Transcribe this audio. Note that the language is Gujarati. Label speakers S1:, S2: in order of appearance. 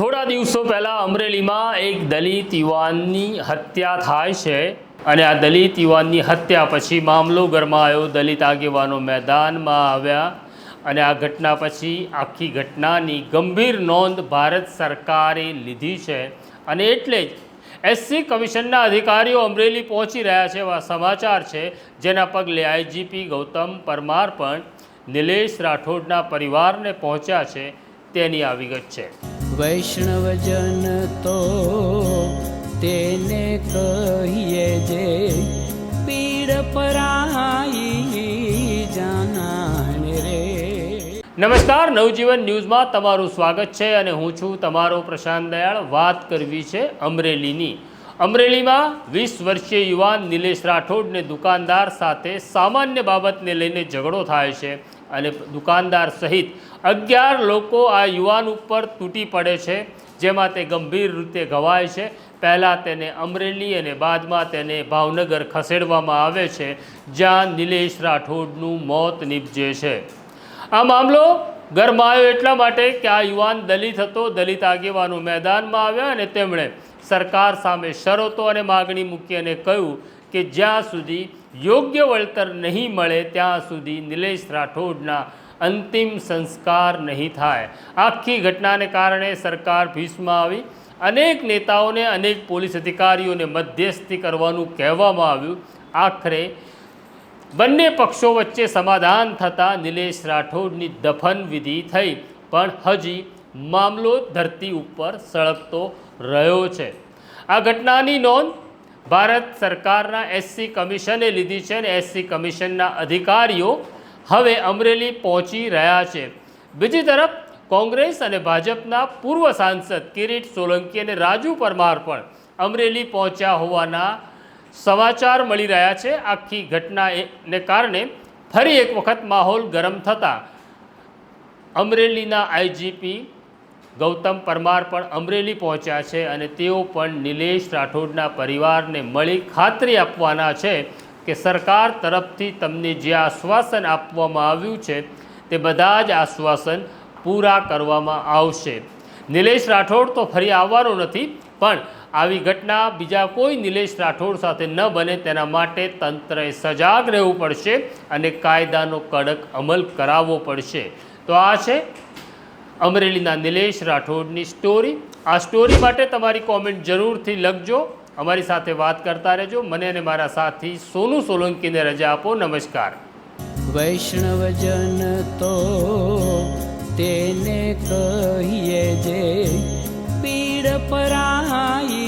S1: થોડા દિવસો પહેલાં અમરેલીમાં એક દલિત યુવાનની હત્યા થાય છે અને આ દલિત યુવાનની હત્યા પછી મામલો ગરમાયો દલિત આગેવાનો મેદાનમાં આવ્યા અને આ ઘટના પછી આખી ઘટનાની ગંભીર નોંધ ભારત સરકારે લીધી છે અને એટલે જ એસસી કમિશનના અધિકારીઓ અમરેલી પહોંચી રહ્યા છે એવા સમાચાર છે, જેના પગલે આઈજીપી ગૌતમ પરમાર પણ નિલેશ રાઠોડના પરિવારને પહોંચ્યા છે. તેની આ વિગત છે.
S2: વૈષ્ણવજન તો તેને કહીએ જે પીડ પરાઈ જાનાને રે.
S1: નમસ્કાર, નવજીવન ન્યૂઝમાં તમારું સ્વાગત છે અને હું છું તમારો પ્રશાંત દયાળ. વાત કરવી છે અમરેલીની. અમરેલીમાં વીસ વર્ષીય યુવાન નિલેશ રાઠોડને દુકાનદાર સાથે સામાન્ય બાબતને લઈને ઝઘડો થાય છે. અને દુકાનદાર સહિત અગિયાર લોકો આ યુવાન ઉપર તૂટી પડે છે, જેમાં તે ગંભીર રીતે ઘવાય છે. પહેલાં તેને અમરેલી અને બાદમાં તેને ભાવનગર ખસેડવામાં આવે છે, જ્યાં નિલેશ રાઠોડનું મોત નીપજે છે. આ મામલો ગરમાયો એટલા માટે કે આ યુવાન દલિત હતો. દલિત આગેવાનો મેદાનમાં આવ્યા અને તેમણે સરકાર સામે શરતો અને માગણી મૂકી અને કહ્યું કે જ્યાં સુધી યોગ્ય વળતર નહીં મળે ત્યાં સુધી નિલેશ રાઠોડના અંતિમ સંસ્કાર નહીં થાય. આખી ઘટનાને કારણે સરકાર ભીસમાં આવી. અનેક નેતાઓને, અનેક પોલીસ અધિકારીઓને મધ્યસ્થી કરવાનું કહેવામાં આવ્યું. આખરે બંને પક્ષો વચ્ચે સમાધાન થતાં નિલેશ રાઠોડની દફન વિધિ થઈ. પણ હજી મામલો ધરતી ઉપર સળગતો રહ્યો છે. આ ઘટનાની નોંધ ભારત સરકારના એસસી કમિશને લીધી છે અને એસસી કમિશનના અધિકારીઓ હવે અમરેલી પહોંચી રહ્યા છે. બીજી તરફ, કોંગ્રેસ અને ભાજપના પૂર્વ સાંસદ કિરીટ સોલંકી અને રાજુ પરમાર પણ અમરેલી પહોંચ્યા હોવાના સમાચાર મળી રહ્યા છે. આખી ઘટનાને કારણે ફરી એક વખત માહોલ ગરમ થતાં અમરેલીના આઈજીપી ગૌતમ પરમાર પણ અમરેલી પહોંચ્યા છે અને તેઓ પણ નિલેશ રાઠોડના પરિવારને મળી ખાતરી આપવાના છે કે સરકાર તરફથી તમને જે આશ્વાસન આપવામાં આવ્યું છે તે બધા જ આશ્વાસન પૂરા કરવામાં આવશે. નિલેશ રાઠોડ તો ફરી આવવાનો નથી, પણ આવી ઘટના બીજા કોઈ નિલેશ રાઠોડ સાથે ન બને તેના માટે તંત્રએ સજાગ રહેવું પડશે અને કાયદાનો કડક અમલ કરાવવો પડશે. તો આ છે અમરેલીના નિલેશ રાઠોડની સ્ટોરી આ સ્ટોરી માટે તમારી કોમેન્ટ જરૂરથી લખજો. અમારી સાથે વાત કરતા રહેજો. મને અને મારા સાથી સોનુ સોલંકીને રજા આપો. નમસ્કાર.
S2: વૈષ્ણવજન તો તેને કહીએ જે પીડ પરાઈ